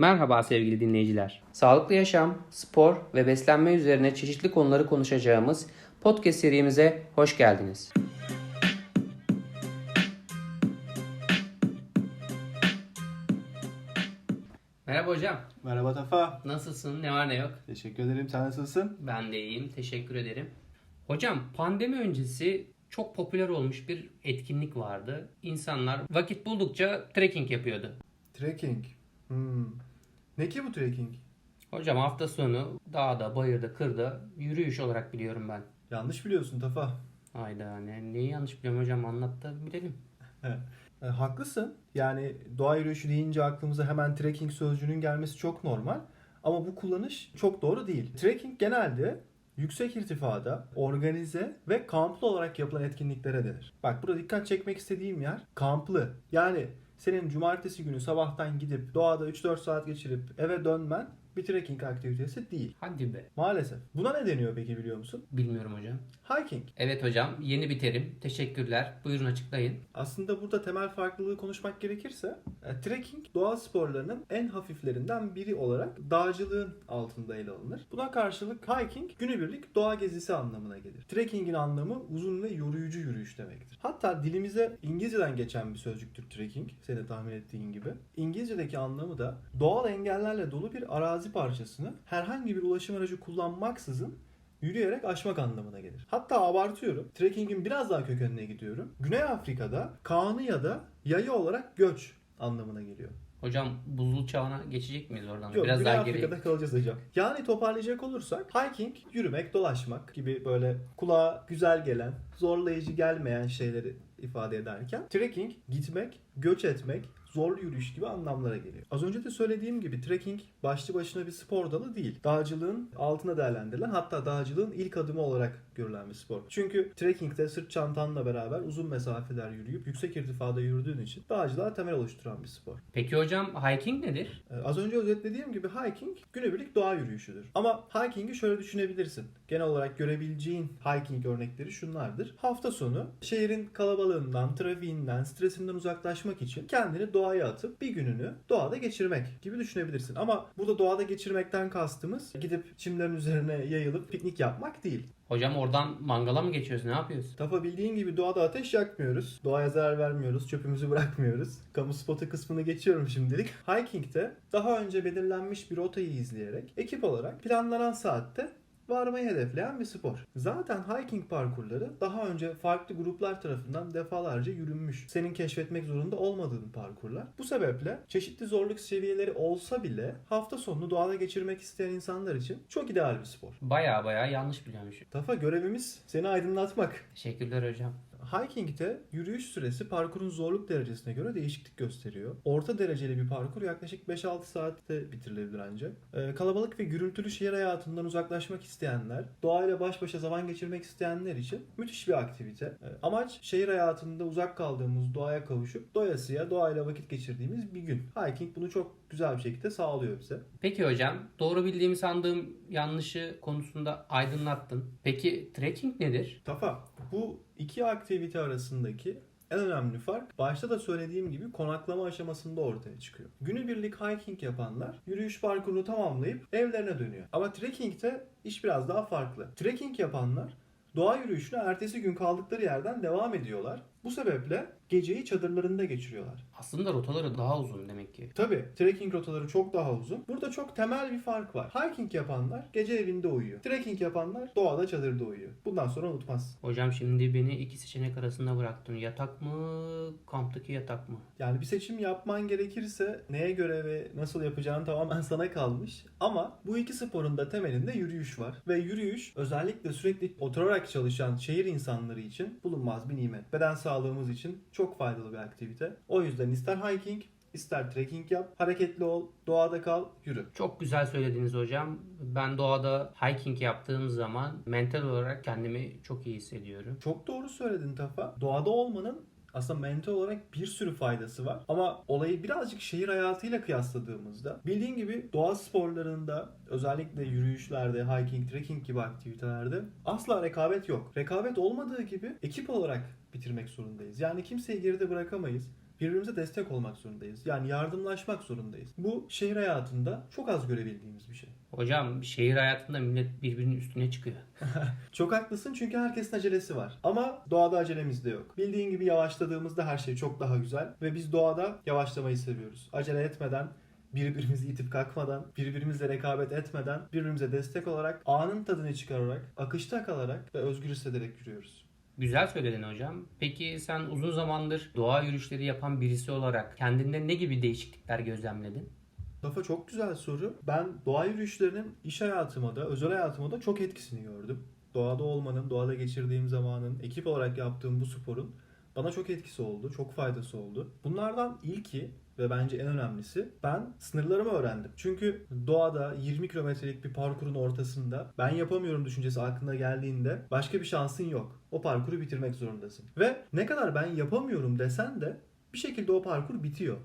Merhaba sevgili dinleyiciler. Sağlıklı yaşam, spor ve beslenme üzerine çeşitli konuları konuşacağımız podcast serimize hoş geldiniz. Merhaba hocam. Merhaba Tafa. Nasılsın? Ne var ne yok? Teşekkür ederim. Sen nasılsın? Ben de iyiyim. Teşekkür ederim. Hocam pandemi öncesi çok popüler olmuş bir etkinlik vardı. İnsanlar vakit buldukça trekking yapıyordu. Trekking. Hmm. Ne ki bu trekking? Hocam hafta sonu dağda, bayırda, kırda yürüyüş olarak biliyorum ben. Yanlış biliyorsun Tafa. Hayda ne, neyi yanlış biliyorum hocam anlat da bilelim. E, haklısın. Yani doğa yürüyüşü deyince aklımıza hemen trekking sözcüğünün gelmesi çok normal. Ama bu kullanış çok doğru değil. Trekking genelde yüksek irtifada, organize ve kamplı olarak yapılan etkinliklere denir. Bak burada dikkat çekmek istediğim yer kamplı. Yani senin cumartesi günü sabahtan gidip doğada 3-4 saat geçirip eve dönmen bir trekking aktivitesi değil. Hadi be. Maalesef. Buna ne deniyor peki biliyor musun? Bilmiyorum hocam. Hiking. Evet hocam yeni bir terim. Teşekkürler. Buyurun açıklayın. Aslında burada temel farklılığı konuşmak gerekirse e, trekking doğa sporlarının en hafiflerinden biri olarak dağcılığın altında ele alınır. Buna karşılık hiking günübirlik doğa gezisi anlamına gelir. Trekkingin anlamı uzun ve yoruyucu yürüyüş demektir. Hatta dilimize İngilizceden geçen bir sözcüktür trekking, senin tahmin ettiğin gibi. İngilizce'deki anlamı da doğal engellerle dolu bir arazi parçasını herhangi bir ulaşım aracı kullanmaksızın yürüyerek aşmak anlamına gelir. Hatta abartıyorum. Trekkingin biraz daha kökenine gidiyorum. Güney Afrika'da kanı ya da yayı olarak göç anlamına geliyor. Hocam buzul çağına geçecek miyiz oradan? Yok, Biraz Güney daha Afrika'da geri. kalacağız hocam. Yani toparlayacak olursak hiking, yürümek, dolaşmak gibi böyle kulağa güzel gelen, zorlayıcı gelmeyen şeyleri ifade ederken trekking, gitmek, göç etmek, zorlu yürüyüş gibi anlamlara geliyor. Az önce de söylediğim gibi trekking başlı başına bir spor dalı değil. Dağcılığın altına değerlendirilen hatta dağcılığın ilk adımı olarak görülen bir spor. Çünkü trekkingde sırt çantanla beraber uzun mesafeler yürüyüp yüksek irtifada yürüdüğün için dağcılığa temel oluşturan bir spor. Peki hocam hiking nedir? Ee, Az önce özetlediğim gibi hiking günübirlik doğa yürüyüşüdür. Ama hiking'i şöyle düşünebilirsin. Genel olarak görebileceğin hiking örnekleri şunlardır. Hafta sonu şehrin kalabalığından, trafiğinden, stresinden uzaklaşmak için kendini doğaya atıp bir gününü doğada geçirmek gibi düşünebilirsin. Ama burada doğada geçirmekten kastımız gidip çimlerin üzerine yayılıp piknik yapmak değil. Hocam oradan mangala mı geçiyoruz? Ne yapıyoruz? Tafa bildiğin gibi doğada ateş yakmıyoruz. Doğaya zarar vermiyoruz. Çöpümüzü bırakmıyoruz. Kamu spotu kısmını geçiyorum şimdilik. Hiking'de daha önce belirlenmiş bir rotayı izleyerek ekip olarak planlanan saatte varmayı hedefleyen bir spor. Zaten hiking parkurları daha önce farklı gruplar tarafından defalarca yürünmüş. Senin keşfetmek zorunda olmadığın parkurlar. Bu sebeple çeşitli zorluk seviyeleri olsa bile hafta sonunu doğada geçirmek isteyen insanlar için çok ideal bir spor. Baya baya yanlış biliyormuşum. Tafa görevimiz seni aydınlatmak. Teşekkürler hocam. Hiking'de yürüyüş süresi parkurun zorluk derecesine göre değişiklik gösteriyor. Orta dereceli bir parkur yaklaşık 5-6 saatte bitirilebilir ancak. Ee, kalabalık ve gürültülü şehir hayatından uzaklaşmak isteyenler, doğayla baş başa zaman geçirmek isteyenler için müthiş bir aktivite. Ee, amaç şehir hayatında uzak kaldığımız doğaya kavuşup doyasıya doğayla vakit geçirdiğimiz bir gün. Hiking bunu çok güzel bir şekilde sağlıyor bize. Peki hocam doğru bildiğimi sandığım yanlışı konusunda aydınlattın. Peki trekking nedir? Tafa, bu iki aktivite arasındaki en önemli fark başta da söylediğim gibi konaklama aşamasında ortaya çıkıyor. Günübirlik hiking yapanlar yürüyüş parkurunu tamamlayıp evlerine dönüyor. Ama trekkingde iş biraz daha farklı. Trekking yapanlar doğa yürüyüşüne ertesi gün kaldıkları yerden devam ediyorlar. Bu sebeple geceyi çadırlarında geçiriyorlar. Aslında rotaları daha uzun demek ki. Tabi trekking rotaları çok daha uzun. Burada çok temel bir fark var. Hiking yapanlar gece evinde uyuyor. Trekking yapanlar doğada çadırda uyuyor. Bundan sonra unutmaz. Hocam şimdi beni iki seçenek arasında bıraktın. Yatak mı, kamptaki yatak mı? Yani bir seçim yapman gerekirse neye göre ve nasıl yapacağın tamamen sana kalmış. Ama bu iki sporun da temelinde yürüyüş var. Ve yürüyüş özellikle sürekli oturarak çalışan şehir insanları için bulunmaz bir nimet. Beden sağlığımız için çok faydalı bir aktivite. O yüzden ister hiking ister trekking yap, hareketli ol, doğada kal, yürü. Çok güzel söylediniz hocam. Ben doğada hiking yaptığım zaman mental olarak kendimi çok iyi hissediyorum. Çok doğru söyledin Tafa. Doğada olmanın aslında mental olarak bir sürü faydası var. Ama olayı birazcık şehir hayatıyla kıyasladığımızda bildiğin gibi doğa sporlarında özellikle yürüyüşlerde, hiking, trekking gibi aktivitelerde asla rekabet yok. Rekabet olmadığı gibi ekip olarak bitirmek zorundayız. Yani kimseyi geride bırakamayız. Birbirimize destek olmak zorundayız. Yani yardımlaşmak zorundayız. Bu şehir hayatında çok az görebildiğimiz bir şey. Hocam şehir hayatında millet birbirinin üstüne çıkıyor. Çok haklısın çünkü herkesin acelesi var. Ama doğada acelemiz de yok. Bildiğin gibi yavaşladığımızda her şey çok daha güzel. Ve biz doğada yavaşlamayı seviyoruz. Acele etmeden, birbirimizi itip kalkmadan, birbirimizle rekabet etmeden, birbirimize destek olarak, anın tadını çıkararak, akışta kalarak ve özgür hissederek yürüyoruz. Güzel söyledin hocam. Peki sen uzun zamandır doğa yürüyüşleri yapan birisi olarak kendinde ne gibi değişiklikler gözlemledin? Lafa çok güzel soru. Ben doğa yürüyüşlerinin iş hayatıma da, özel hayatıma da çok etkisini gördüm. Doğada olmanın, doğada geçirdiğim zamanın, ekip olarak yaptığım bu sporun bana çok etkisi oldu, çok faydası oldu. Bunlardan ilki ve bence en önemlisi ben sınırlarımı öğrendim. Çünkü doğada 20 kilometrelik bir parkurun ortasında ben yapamıyorum düşüncesi aklına geldiğinde başka bir şansın yok. O parkuru bitirmek zorundasın. Ve ne kadar ben yapamıyorum desen de bir şekilde o parkur bitiyor.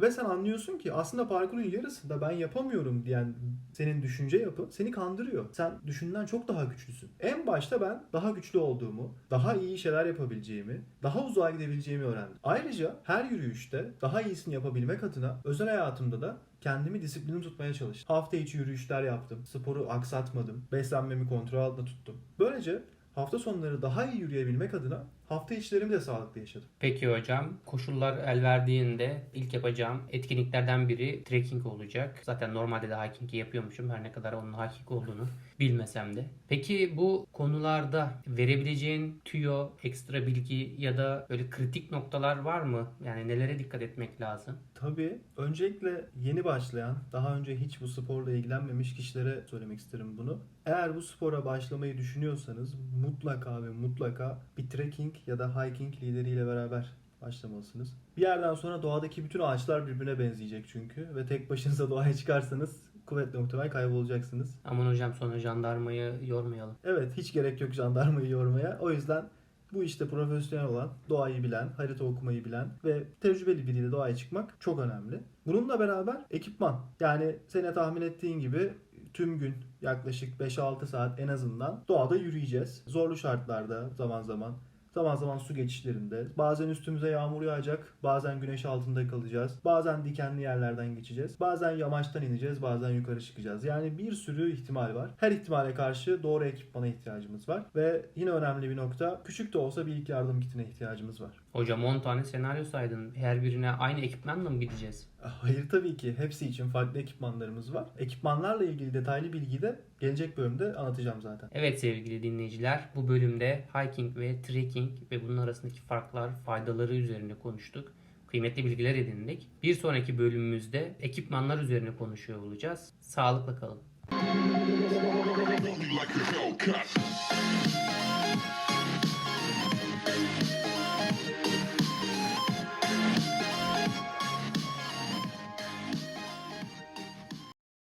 Ve sen anlıyorsun ki aslında parkurun yarısında ben yapamıyorum diyen senin düşünce yapı seni kandırıyor. Sen düşünden çok daha güçlüsün. En başta ben daha güçlü olduğumu, daha iyi şeyler yapabileceğimi, daha uzağa gidebileceğimi öğrendim. Ayrıca her yürüyüşte daha iyisini yapabilmek adına özel hayatımda da kendimi disiplini tutmaya çalıştım. Hafta içi yürüyüşler yaptım. Sporu aksatmadım. Beslenmemi kontrol altında tuttum. Böylece hafta sonları daha iyi yürüyebilmek adına hafta içlerimi de sağlıklı yaşadım. Peki hocam, koşullar el verdiğinde ilk yapacağım etkinliklerden biri trekking olacak. Zaten normalde de hiking'i yapıyormuşum her ne kadar onun hiking olduğunu bilmesem de. Peki bu konularda verebileceğin tüyo, ekstra bilgi ya da böyle kritik noktalar var mı? Yani nelere dikkat etmek lazım? Tabii. Öncelikle yeni başlayan, daha önce hiç bu sporla ilgilenmemiş kişilere söylemek isterim bunu. Eğer bu spora başlamayı düşünüyorsanız mutlaka ve mutlaka bir trekking ya da hiking lideriyle beraber başlamalısınız. Bir yerden sonra doğadaki bütün ağaçlar birbirine benzeyecek çünkü ve tek başınıza doğaya çıkarsanız kuvvetle muhtemel kaybolacaksınız. Aman hocam sonra jandarmayı yormayalım. Evet hiç gerek yok jandarmayı yormaya. O yüzden bu işte profesyonel olan, doğayı bilen, harita okumayı bilen ve tecrübeli biriyle doğaya çıkmak çok önemli. Bununla beraber ekipman. Yani sene tahmin ettiğin gibi tüm gün yaklaşık 5-6 saat en azından doğada yürüyeceğiz. Zorlu şartlarda zaman zaman. Zaman zaman su geçişlerinde. Bazen üstümüze yağmur yağacak. Bazen güneş altında kalacağız. Bazen dikenli yerlerden geçeceğiz. Bazen yamaçtan ineceğiz. Bazen yukarı çıkacağız. Yani bir sürü ihtimal var. Her ihtimale karşı doğru ekipmana ihtiyacımız var. Ve yine önemli bir nokta. Küçük de olsa bir ilk yardım kitine ihtiyacımız var. Hocam 10 tane senaryo saydın. Her birine aynı ekipmanla mı gideceğiz? Hayır tabii ki. Hepsi için farklı ekipmanlarımız var. Ekipmanlarla ilgili detaylı bilgiyi de gelecek bölümde anlatacağım zaten. Evet sevgili dinleyiciler, bu bölümde hiking ve trekking ve bunun arasındaki farklar, faydaları üzerine konuştuk. Kıymetli bilgiler edindik. Bir sonraki bölümümüzde ekipmanlar üzerine konuşuyor olacağız. Sağlıkla kalın.